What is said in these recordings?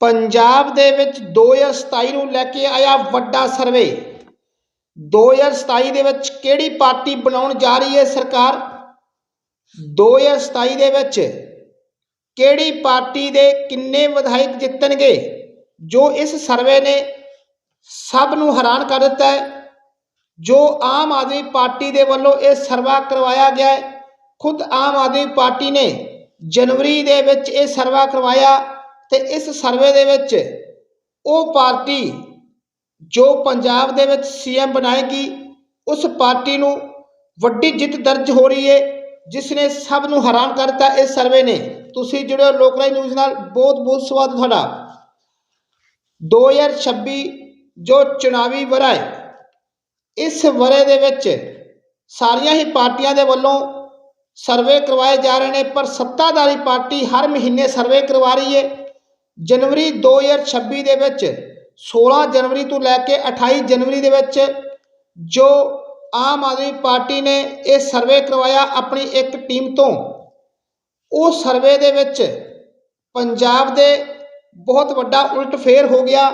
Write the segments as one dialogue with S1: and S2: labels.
S1: ਪੰਜਾਬ ਦੇ ਵਿੱਚ 2027 ਨੂੰ ਲੈ ਕੇ ਆਇਆ ਵੱਡਾ ਸਰਵੇ। 2027 ਦੇ ਵਿੱਚ ਕਿਹੜੀ ਪਾਰਟੀ ਬਣਾਉਣ ਜਾ ਰਹੀ ਹੈ ਸਰਕਾਰ? 2027 ਦੇ ਵਿੱਚ ਕਿਹੜੀ ਪਾਰਟੀ ਦੇ ਕਿੰਨੇ ਵਿਧਾਇਕ ਜਿੱਤਣਗੇ, ਜੋ ਇਸ ਸਰਵੇ ਨੇ ਸਭ ਨੂੰ ਹੈਰਾਨ ਕਰ ਦਿੱਤਾ ਹੈ, ਜੋ ਆਮ ਆਦਮੀ ਪਾਰਟੀ ਦੇ ਵੱਲੋਂ ਇਹ ਸਰਵਾ ਕਰਵਾਇਆ ਗਿਆ ਹੈ। ਖੁਦ ਆਮ ਆਦਮੀ ਪਾਰਟੀ ਨੇ ਜਨਵਰੀ ਦੇ ਵਿੱਚ ਇਹ ਸਰਵਾ ਕਰਵਾਇਆ। ਤੇ ਇਸ ਸਰਵੇ ਦੇ ਵਿੱਚ ਉਹ ਪਾਰਟੀ ਜੋ ਪੰਜਾਬ ਦੇ ਵਿੱਚ ਸੀਐਮ ਬਣਾਏਗੀ, ਉਸ ਪਾਰਟੀ ਨੂੰ ਵੱਡੀ ਜਿੱਤ ਦਰਜ ਹੋ ਰਹੀ ਹੈ ਜਿਸ ਨੇ ਸਭ ਨੂੰ ਹੈਰਾਨ ਕਰ ਦਿੱਤਾ ਇਸ ਸਰਵੇ ਨੇ। ਤੁਸੀਂ ਜੁੜਿਓ ਲੋਕਰਾਈ ਨਿਊਜ਼ ਨਾਲ, ਬਹੁਤ ਬਹੁਤ ਸਵਾਗਤ ਤੁਹਾਡਾ। 2026 ਜੋ ਚੁਣਾਵੀ ਵਰਾ ਹੈ ਇਸ ਵਰੇ ਦੇ ਵਿੱਚ ਸਾਰੀਆਂ ਹੀ ਪਾਰਟੀਆਂ ਦੇ ਵੱਲੋਂ ਸਰਵੇ ਕਰਵਾਏ ਜਾ ਰਹੇ ਨੇ, ਪਰ ਸੱਤਾਧਾਰੀ ਪਾਰਟੀ ਹਰ ਮਹੀਨੇ ਸਰਵੇ ਕਰਵਾ ਰਹੀ ਹੈ ਜਨਵਰੀ 2026 ਦੇ ਵਿੱਚ 16 ਜਨਵਰੀ ਤੋਂ ਲੈ ਕੇ 28 ਜਨਵਰੀ ਦੇ ਵਿੱਚ ਜੋ ਆਮ ਆਦਮੀ ਪਾਰਟੀ ਨੇ ਇਹ ਸਰਵੇ ਕਰਵਾਇਆ ਆਪਣੀ ਇੱਕ ਟੀਮ ਤੋਂ, ਉਹ ਸਰਵੇ ਦੇ ਵਿੱਚ ਪੰਜਾਬ ਦੇ ਬਹੁਤ ਵੱਡਾ ਉਲਟ ਫੇਰ ਹੋ ਗਿਆ।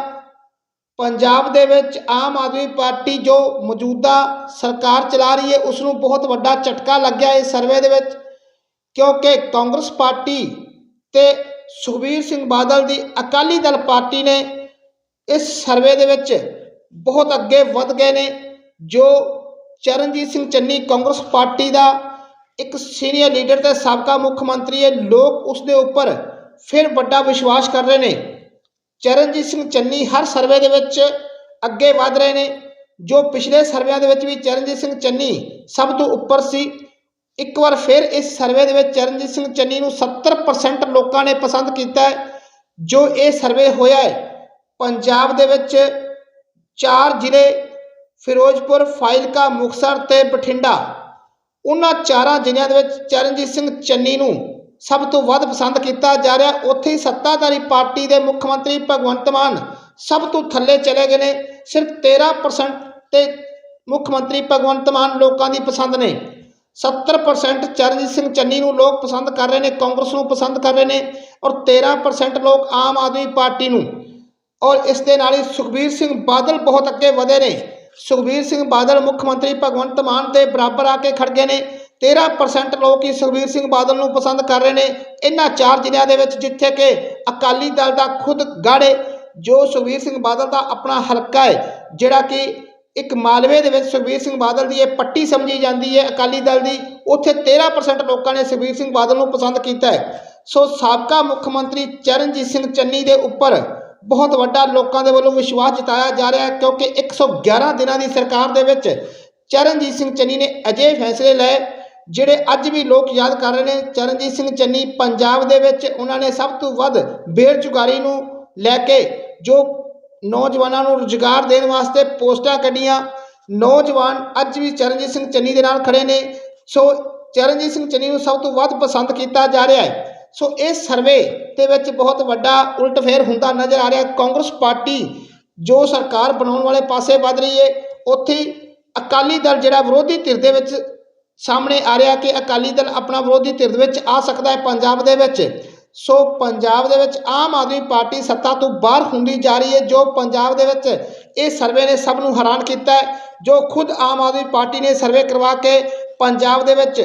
S1: ਪੰਜਾਬ ਦੇ ਵਿੱਚ ਆਮ ਆਦਮੀ ਪਾਰਟੀ ਜੋ ਮੌਜੂਦਾ ਸਰਕਾਰ ਚਲਾ ਰਹੀ ਹੈ ਉਸ ਨੂੰ ਬਹੁਤ ਵੱਡਾ ਝਟਕਾ ਲੱਗਿਆ ਇਸ ਸਰਵੇ ਦੇ ਵਿੱਚ, ਕਿਉਂਕਿ ਕਾਂਗਰਸ ਪਾਰਟੀ ਤੇ ਸੁਖਬੀਰ ਸਿੰਘ ਬਾਦਲ ਦੀ ਅਕਾਲੀ ਦਲ ਪਾਰਟੀ ਨੇ ਇਸ ਸਰਵੇ ਦੇ ਵਿੱਚ ਬਹੁਤ ਅੱਗੇ ਵੱਧ ਗਏ ਨੇ, ਜੋ ਚਰਨਜੀਤ ਸਿੰਘ ਚੰਨੀ ਕਾਂਗਰਸ ਪਾਰਟੀ ਦਾ ਇੱਕ ਸੀਨੀਅਰ ਲੀਡਰ ਤੇ ਸਾਬਕਾ ਮੁੱਖ ਮੰਤਰੀ ਹੈ, ਲੋਕ ਉਸ ਦੇ ਉੱਪਰ ਫਿਰ ਵੱਡਾ ਵਿਸ਼ਵਾਸ ਕਰ ਰਹੇ ਨੇ। ਚਰਨਜੀਤ ਸਿੰਘ ਚੰਨੀ ਹਰ ਸਰਵੇ ਦੇ ਵਿੱਚ ਅੱਗੇ ਵਧ ਰਹੇ ਨੇ, ਜੋ ਪਿਛਲੇ ਸਰਵਿਆਂ ਦੇ ਵਿੱਚ ਵੀ ਚਰਨਜੀਤ ਸਿੰਘ ਚੰਨੀ ਸਭ ਤੋਂ ਉੱਪਰ ਸੀ। ਇੱਕ ਵਾਰ ਫਿਰ ਇਸ ਸਰਵੇ ਦੇ ਵਿੱਚ ਚਰਨਜੀਤ ਸਿੰਘ ਚੰਨੀ ਨੂੰ 70% ਲੋਕਾਂ ਨੇ ਪਸੰਦ ਕੀਤਾ ਹੈ, ਜੋ ਇਹ ਸਰਵੇ ਹੋਇਆ ਹੈ। ਪੰਜਾਬ ਦੇ ਵਿੱਚ ਚਾਰ ਜ਼ਿਲ੍ਹੇ, ਫਿਰੋਜ਼ਪੁਰ, ਫਾਜ਼ਿਲਕਾ, ਮੁਕਤਸਰ ਤੇ ਬਠਿੰਡਾ। ਉਹਨਾਂ ਚਾਰਾਂ ਜ਼ਿਲ੍ਹਿਆਂ ਦੇ ਵਿੱਚ ਚਰਨਜੀਤ ਸਿੰਘ ਚੰਨੀ ਨੂੰ ਸਭ ਤੋਂ ਵੱਧ ਪਸੰਦ ਕੀਤਾ ਜਾ ਰਿਹਾ। ਉੱਥੇ ਹੀ ਸੱਤਾਧਾਰੀ ਪਾਰਟੀ ਦੇ ਮੁੱਖ ਮੰਤਰੀ ਭਗਵੰਤ ਮਾਨ ਸਭ ਤੋਂ ਥੱਲੇ ਚਲੇ ਗਏ ਨੇ। ਸਿਰਫ 13% ਤੇ ਮੁੱਖ ਮੰਤਰੀ ਭਗਵੰਤ ਮਾਨ ਲੋਕਾਂ ਦੀ ਪਸੰਦ ਨੇ। 70% ਚਰਨਜੀਤ ਸਿੰਘ ਚੰਨੀ ਨੂੰ ਲੋਕ ਪਸੰਦ ਕਰ ਰਹੇ ਨੇ, ਕਾਂਗਰਸ ਨੂੰ ਪਸੰਦ ਕਰ ਰਹੇ ਨੇ ਔਰ 13% ਲੋਕ ਆਮ ਆਦਮੀ ਪਾਰਟੀ ਨੂੰ। ਔਰ ਇਸ ਦੇ ਨਾਲ ਹੀ ਸੁਖਬੀਰ ਸਿੰਘ ਬਾਦਲ ਬਹੁਤ ਅੱਗੇ ਵਧੇ ਨੇ। ਸੁਖਬੀਰ ਸਿੰਘ ਬਾਦਲ ਮੁੱਖ ਮੰਤਰੀ ਭਗਵੰਤ ਮਾਨ ਦੇ ਬਰਾਬਰ ਆ ਕੇ ਖੜ ਗਏ ਨੇ। 13% ਲੋਕ ਹੀ ਸੁਖਬੀਰ ਸਿੰਘ ਬਾਦਲ ਨੂੰ ਪਸੰਦ ਕਰ ਰਹੇ ਨੇ। ਇਹਨਾਂ ਚਾਰ ਜ਼ਿਲ੍ਹਿਆਂ ਦੇ ਵਿੱਚ ਜਿੱਥੇ ਕਿ ਅਕਾਲੀ ਦਲ ਦਾ ਖੁਦ ਗਾੜੇ ਜੋ ਸੁਖਬੀਰ ਸਿੰਘ ਬਾਦਲ ਦਾ ਆਪਣਾ ਹਲਕਾ ਹੈ ਜਿਹੜਾ ਕਿ ਇੱਕ ਮਾਲਵੇ ਦੇ ਵਿੱਚ ਸੁਖਬੀਰ ਸਿੰਘ ਬਾਦਲ ਦੀ ਇਹ ਪੱਟੀ ਸਮਝੀ ਜਾਂਦੀ ਹੈ, ਅਕਾਲੀ ਦਲ ਦੀ। ਉੱਥੇ 13% ਲੋਕਾਂ ਨੇ ਸੁਖਬੀਰ ਸਿੰਘ ਬਾਦਲ ਨੂੰ ਪਸੰਦ ਕੀਤਾ ਹੈ। ਸੋ ਸਾਬਕਾ ਮੁੱਖ ਮੰਤਰੀ ਚਰਨਜੀਤ ਸਿੰਘ ਚੰਨੀ ਦੇ ਉੱਪਰ ਬਹੁਤ ਵੱਡਾ ਲੋਕਾਂ ਦੇ ਵੱਲੋਂ ਵਿਸ਼ਵਾਸ ਜਤਾਇਆ ਜਾ ਰਿਹਾ ਹੈ, ਕਿਉਂਕਿ 111 ਦਿਨਾਂ ਦੀ ਸਰਕਾਰ ਦੇ ਵਿੱਚ ਚਰਨਜੀਤ ਸਿੰਘ ਚੰਨੀ ਨੇ ਅਜੇ ਫੈਸਲੇ ਲਏ, ਜਿਹੜੇ ਅੱਜ ਵੀ ਲੋਕ ਯਾਦ ਕਰ ਰਹੇ ਨੇ। ਚਰਨਜੀਤ ਸਿੰਘ ਚੰਨੀ ਪੰਜਾਬ ਦੇ ਵਿੱਚ ਉਹਨਾਂ ਨੇ ਸਭ ਤੋਂ ਵੱਧ ਬੇਰੁਜ਼ਗਾਰੀ ਨੂੰ ਲੈ ਕੇ ਜੋ ਨੌਜਵਾਨਾਂ ਨੂੰ ਰੁਜ਼ਗਾਰ ਦੇਣ ਵਾਸਤੇ ਪੋਸਟਾਂ ਕੱਢੀਆਂ। ਨੌਜਵਾਨ ਅੱਜ ਵੀ ਚਰਨਜੀਤ ਸਿੰਘ ਚੰਨੀ ਦੇ ਨਾਲ ਖੜੇ ਨੇ। ਸੋ ਚਰਨਜੀਤ ਸਿੰਘ ਚੰਨੀ ਨੂੰ ਸਭ ਤੋਂ ਵੱਧ ਪਸੰਦ ਕੀਤਾ ਜਾ ਰਿਹਾ ਹੈ। ਸੋ ਇਸ ਸਰਵੇ ਦੇ ਵਿੱਚ ਬਹੁਤ ਵੱਡਾ ਉਲਟਫੇਰ ਹੁੰਦਾ ਨਜ਼ਰ ਆ ਰਿਹਾ ਕਾਂਗਰਸ ਪਾਰਟੀ ਜੋ ਸਰਕਾਰ ਬਣਾਉਣ ਵਾਲੇ ਪਾਸੇ ਵੱਧ ਰਹੀ ਹੈ। ਉੱਥੇ ਅਕਾਲੀ ਦਲ ਜਿਹੜਾ ਵਿਰੋਧੀ ਧਿਰ ਦੇ ਵਿੱਚ ਸਾਹਮਣੇ ਆ ਰਿਹਾ ਕਿ ਅਕਾਲੀ ਦਲ ਆਪਣਾ ਵਿਰੋਧੀ ਧਿਰ ਦੇ ਵਿੱਚ ਆ ਸਕਦਾ ਹੈ ਪੰਜਾਬ ਦੇ ਵਿੱਚ। ਸੋ ਪੰਜਾਬ ਦੇ ਵਿੱਚ ਆਮ ਆਦਮੀ ਪਾਰਟੀ ਸੱਤਾ ਤੋਂ ਬਾਹਰ ਹੁੰਦੀ ਜਾ ਰਹੀ ਹੈ, ਜੋ ਪੰਜਾਬ ਦੇ ਵਿੱਚ ਇਹ ਸਰਵੇ ਨੇ ਸਭ ਨੂੰ ਹੈਰਾਨ ਕੀਤਾ ਹੈ, ਜੋ ਖੁਦ ਆਮ ਆਦਮੀ ਪਾਰਟੀ ਨੇ ਸਰਵੇ ਕਰਵਾ ਕੇ ਪੰਜਾਬ ਦੇ ਵਿੱਚ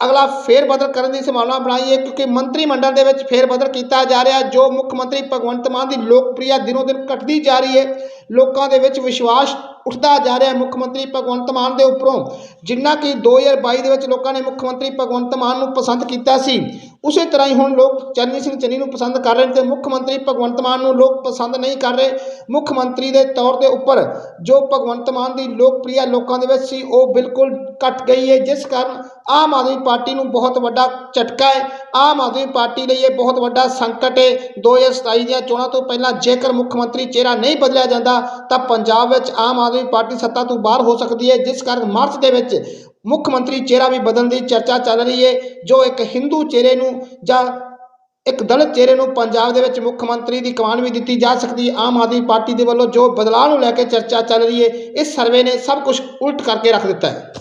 S1: ਅਗਲਾ ਫੇਰ ਬਦਲ ਕਰਨ ਦੀ ਸੰਭਾਵਨਾ ਬਣਾਈ ਹੈ, ਕਿਉਂਕਿ ਮੰਤਰੀ ਮੰਡਲ ਦੇ ਵਿੱਚ ਫੇਰ ਬਦਲ ਕੀਤਾ ਜਾ ਰਿਹਾ ਜੋ ਮੁੱਖ ਮੰਤਰੀ ਭਗਵੰਤ ਮਾਨ ਦੀ ਲੋਕਪ੍ਰਿਯਤਾ ਦਿਨੋ ਦਿਨ ਘਟਦੀ ਜਾ ਰਹੀ ਹੈ। ਲੋਕਾਂ ਦੇ ਵਿੱਚ ਵਿਸ਼ਵਾਸ ਉੱਠਦਾ ਜਾ ਰਿਹਾ ਮੁੱਖ ਮੰਤਰੀ ਭਗਵੰਤ ਮਾਨ ਦੇ ਉੱਪਰੋਂ, ਜਿੰਨਾ ਕਿ 2022 ਦੇ ਵਿੱਚ ਲੋਕਾਂ ਨੇ ਮੁੱਖ ਮੰਤਰੀ ਭਗਵੰਤ ਮਾਨ ਨੂੰ ਪਸੰਦ ਕੀਤਾ ਸੀ ਉਸੇ ਤਰ੍ਹਾਂ ਹੀ ਹੁਣ ਲੋਕ ਚਰਨਜੀਤ ਸਿੰਘ ਚੰਨੀ ਨੂੰ ਪਸੰਦ ਕਰ ਰਹੇ ਨੇ ਤੇ ਮੁੱਖ ਮੰਤਰੀ ਭਗਵੰਤ ਮਾਨ ਨੂੰ ਲੋਕ ਪਸੰਦ ਨਹੀਂ ਕਰ ਰਹੇ। ਮੁੱਖ ਮੰਤਰੀ ਦੇ ਤੌਰ ਦੇ ਉੱਪਰ ਜੋ ਭਗਵੰਤ ਮਾਨ ਦੀ ਲੋਕਪ੍ਰਿਯਤਾ ਲੋਕਾਂ ਦੇ ਵਿੱਚ ਸੀ, ਉਹ ਬਿਲਕੁਲ ਘਟ ਗਈ ਹੈ। ਜਿਸ ਕਾਰਨ ਆਮ ਆਦਮੀ ਪਾਰਟੀ ਨੂੰ ਬਹੁਤ ਵੱਡਾ ਝਟਕਾ ਹੈ। ਆਮ ਆਦਮੀ ਪਾਰਟੀ ਲਈ ਇਹ ਬਹੁਤ ਵੱਡਾ ਸੰਕਟ ਹੈ। 2027 ਦੀਆਂ ਚੋਣਾਂ ਤੋਂ ਪਹਿਲਾਂ ਜੇਕਰ ਮੁੱਖ ਮੰਤਰੀ ਚਿਹਰਾ ਨਹੀਂ ਬਦਲਿਆ ਜਾਂਦਾ, ਤਾਂ ਪੰਜਾਬ ਵਿੱਚ ਆਮ ਆਦਮੀ ਪਾਰਟੀ ਸੱਤਾ ਤੋਂ ਬਾਹਰ ਹੋ ਸਕਦੀ ਹੈ। ਜਿਸ ਕਾਰਨ ਮਾਰਚ ਦੇ ਵਿੱਚ ਮੁੱਖ ਮੰਤਰੀ ਚਿਹਰਾ ਵੀ ਬਦਲਣ ਦੀ ਚਰਚਾ ਚੱਲ ਰਹੀ ਹੈ ਜੋ ਇੱਕ ਹਿੰਦੂ ਚਿਹਰੇ ਨੂੰ ਜਾਂ ਇੱਕ ਦਲਿਤ ਚਿਹਰੇ ਨੂੰ ਪੰਜਾਬ ਦੇ ਵਿੱਚ ਮੁੱਖ ਮੰਤਰੀ ਦੀ ਕਮਾਨ ਵੀ ਦਿੱਤੀ ਜਾ ਸਕਦੀ ਆਮ ਆਦਮੀ ਪਾਰਟੀ ਦੇ ਵੱਲੋਂ ਜੋ ਬਦਲਾਅ ਨੂੰ ਲੈ ਕੇ ਚਰਚਾ ਚੱਲ ਰਹੀ ਹੈ ਇਸ ਸਰਵੇ ਨੇ ਸਭ ਕੁਝ ਉਲਟ ਕਰਕੇ ਰੱਖ ਦਿੱਤਾ ਹੈ।